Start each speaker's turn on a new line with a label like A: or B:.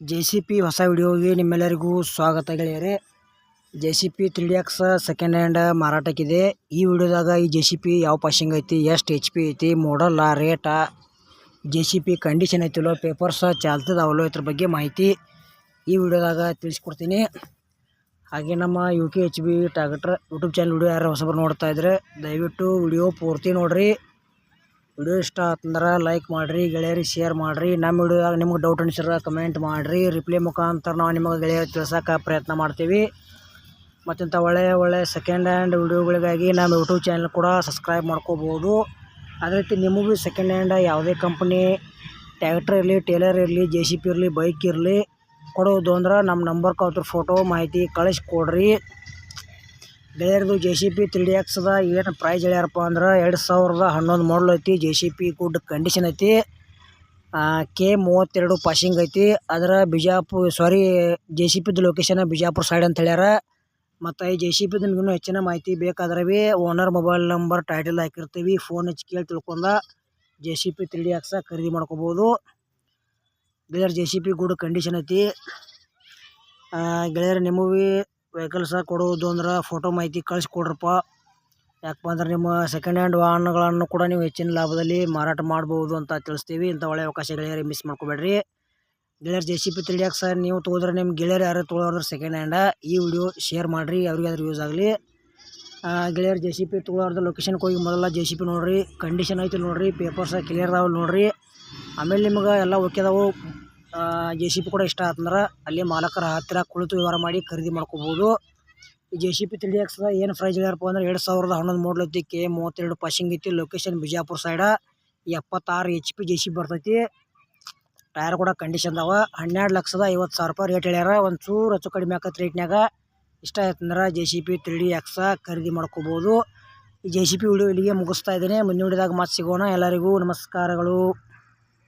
A: J C P ಹೊಸ ವಿಡಿಯೋಗೆ ನಿಮ್ಮೆಲ್ಲರಿಗೂ ಸ್ವಾಗತ ಗೆಳೆಯರೆ. J C B three D X second hand ಮಾರಾಟಕ್ಕಿದೆ. ಈ ವಿಡಿಯೋದಾಗ ಈ ಜೆ ಸಿ ಪಿ ಯಾವ ಪಾಶಿಂಗ್ ಐತಿ, ಎಷ್ಟು ಎಚ್ ಪಿ ಐತಿ model rate J C B condition ಐತಿಲ್ಲೋ papers ಚಾಲ್ತದವಲ್ಲೋ ಇದ್ರ ಬಗ್ಗೆ ಮಾಹಿತಿ ಈ ವಿಡಿಯೋದಾಗ ತಿಳಿಸ್ಕೊಡ್ತೀನಿ. ಹಾಗೆ ನಮ್ಮ ಯು ಕೆ ಎಚ್ ಬಿ ಟಾಗಟ್ರ್ ಯೂಟ್ಯೂಬ್ ಚಾನಲ್ ವಿಡಿಯೋ ಯಾರು ಹೊಸಬರು ನೋಡ್ತಾ ಇದ್ರೆ ದಯವಿಟ್ಟು ವಿಡಿಯೋ ಪೂರ್ತಿ ನೋಡಿರಿ. ವಿಡಿಯೋ ಇಷ್ಟ ಆತಂದ್ರೆ ಲೈಕ್ ಮಾಡಿರಿ ಗೆಳೆಯರಿಗೆ ಶೇರ್ ಮಾಡಿರಿ. ನಮ್ಮ ವಿಡಿಯೋದಾಗ ನಿಮ್ಗೆ ಡೌಟ್ ಅನಿಸಿದ್ರೆ ಕಮೆಂಟ್ ಮಾಡಿರಿ. ರಿಪ್ಲೈ ಮುಖಾಂತರ ನಾವು ನಿಮಗೆ ಗೆಳೆಯರು ತಿಳ್ಸೋಕೆ ಪ್ರಯತ್ನ ಮಾಡ್ತೀವಿ. ಮತ್ತಿಂಥ ಒಳ್ಳೆಯ ಒಳ್ಳೆಯ ಸೆಕೆಂಡ್ ಹ್ಯಾಂಡ್ ವಿಡಿಯೋಗಳಿಗಾಗಿ ನಮ್ಮ ಯೂಟ್ಯೂಬ್ ಚಾನಲ್ ಕೂಡ ಸಬ್ಸ್ಕ್ರೈಬ್ ಮಾಡ್ಕೋಬೋದು. ಅದೇ ರೀತಿ ನಿಮಗೂ ಸೆಕೆಂಡ್ ಹ್ಯಾಂಡ್ ಯಾವುದೇ ಕಂಪ್ನಿ ಟ್ಯಾಕ್ಟ್ರ್ ಇರಲಿ ಟೇಲರ್ ಇರಲಿ ಜೆ ಸಿ ಪಿ ಇರಲಿ ಬೈಕ್ ಇರಲಿ ಕೊಡೋದು ಅಂದ್ರೆ ನಮ್ಮ ನಂಬರ್ಗೆ ಅವ್ರ ಫೋಟೋ ಮಾಹಿತಿ ಕಳಿಸ್ಕೊಡ್ರಿ ಗೆಳೆಯರದು J C B three D ಎಕ್ಸ್ದ ಏನು ಪ್ರೈಸ್ ಹೇಳ್ಯಾರಪ್ಪ ಅಂದ್ರೆ ಎರಡು ಸಾವಿರದ ಹನ್ನೊಂದು ಮಾಡಲ್ ಐತಿ. J C B good condition ಐತಿ. ಕೆ ಮೂವತ್ತೆರಡು ಪಾಸಿಂಗ್ ಐತಿ. ಅದರ ಬಿಜಾಪುರ ಸಾರಿ ಜೆ ಸಿ ಪಿದು ಲೊಕೇಶನ್ ಬಿಜಾಪುರ ಸೈಡ್ ಅಂತ ಹೇಳ್ಯಾರ. ಮತ್ತು ಈ ಜೆ ಸಿ ಪಿದು ಇನ್ನೂ ಹೆಚ್ಚಿನ ಮಾಹಿತಿ ಬೇಕಾದ್ರೆ ಭೀ ಓನರ್ ಮೊಬೈಲ್ ನಂಬರ್ ಟೈಟಲ್ ಹಾಕಿರ್ತೀವಿ. ಫೋನ್ ಹಚ್ಚಿ ಕೇಳಿ ತಿಳ್ಕೊಂಡ J C B three D X ಖರೀದಿ ಮಾಡ್ಕೋಬೋದು. ಗೆಳೆಯರ್ J C B good condition ಐತಿ. ಗೆಳೆಯರು, ನಿಮಗೆ ವೆಹಿಕಲ್ಸ ಕೊಡುವುದು ಅಂದ್ರೆ ಫೋಟೋ ಮಾಹಿತಿ ಕಳಿಸ್ಕೊಡ್ರಪ್ಪ ಯಾಕಪ್ಪ ಅಂದ್ರೆ ನಿಮ್ಮ ಸೆಕೆಂಡ್ ಹ್ಯಾಂಡ್ ವಾಹನಗಳನ್ನು ಕೂಡ ನೀವು ಹೆಚ್ಚಿನ ಲಾಭದಲ್ಲಿ ಮಾರಾಟ ಮಾಡ್ಬೋದು ಅಂತ ತಿಳಿಸ್ತೀವಿ. ಇಂಥ ಒಳ್ಳೆಯ ಅವಕಾಶ ಗೆಳೆಯರಿ ಮಿಸ್ ಮಾಡ್ಕೋಬೇಡ್ರಿ. ಗೆಳೆಯರ್ J C B three sir ನೀವು ತೊಗೋದ್ರೆ ನಿಮ್ಮ ಗೆಳೆಯರು ಯಾರು ತೊಗೊಳೋದ್ರೆ ಸೆಕೆಂಡ್ ಹ್ಯಾಂಡ ಈ ವಿಡಿಯೋ ಶೇರ್ ಮಾಡಿರಿ. ಅವ್ರಿಗಾದ್ರೂ ಯೂಸ್ ಆಗಲಿ. ಗೆಳೆಯರ್ ಜೆ ಸಿ ಪಿ ತೊಗೊಳೋರ್ದು ಲೊಕೇಶನ್ಗೆ ಹೋಗಿ ಮೊದಲ ಜೆ ಸಿ ಪಿ ನೋಡಿರಿ. ಕಂಡೀಷನ್ ಐತಿ ನೋಡಿರಿ. ಪೇಪರ್ಸ ಕ್ಲಿಯರ್ ಅದಾವೆ ನೋಡಿರಿ. ಆಮೇಲೆ ನಿಮ್ಗೆ ಎಲ್ಲ ಓಕೆ ಅದಾವು. ಜೆ ಸಿ ಪಿ ಕೂಡ ಇಷ್ಟ ಆತಂದ್ರೆ ಅಲ್ಲಿ ಮಾಲಕರ ಹತ್ತಿರ ಕುಳಿತು ವ್ಯವಹಾರ ಮಾಡಿ ಖರೀದಿ ಮಾಡ್ಕೋಬೋದು. ಈ ಜೆ ಸಿ ಪಿ ತ್ರೀ ಹಾಕ್ಸದ ಏನು ಪ್ರೈಸ್ ಹೇಳ್ಯಾರಪ್ಪ ಅಂದ್ರೆ ಎರಡು ಸಾವಿರದ ಹನ್ನೊಂದು ಮೂರು ಕೆ ಮೂವತ್ತೆರಡು ಪಾಸಿಂಗ್ ಐತಿ ಲೊಕೇಶನ್ ಬಿಜಾಪುರ ಸೈಡ ಎಪ್ಪತ್ತಾರು ಎಚ್ ಪಿ ಜೆ ಸಿ ಬರ್ತೈತಿ. ಟೈರ್ ಕೂಡ ಕಂಡೀಷನ್ ಅದಾವ. ಹನ್ನೆರಡು ಲಕ್ಷದ ಐವತ್ತು ಸಾವಿರ ರೂಪಾಯಿ ರೇಟ್ ಹೇಳ್ಯಾರ. ಒಂದು ಚೂರು ಹೆಚ್ಚು ಕಡಿಮೆ ಆಕತ್ತೆ ರೇಟ್ನಾಗ ಇಷ್ಟ ಆಯ್ತಂದ್ರೆ J C B three D X ಖರೀದಿ ಮಾಡ್ಕೋಬೋದು. ಈ ಜೆ ಸಿ ಪಿ ವಿಡಿಯೋ ಇಲ್ಲಿಗೆ ಮುಗಿಸ್ತಾ ಇದ್ದೀನಿ. ಮುಂದಿನ ವಿಡಿಯೋದಾಗ ಮತ್ತೆ ಸಿಗೋಣ. ಎಲ್ಲರಿಗೂ ನಮಸ್ಕಾರಗಳು.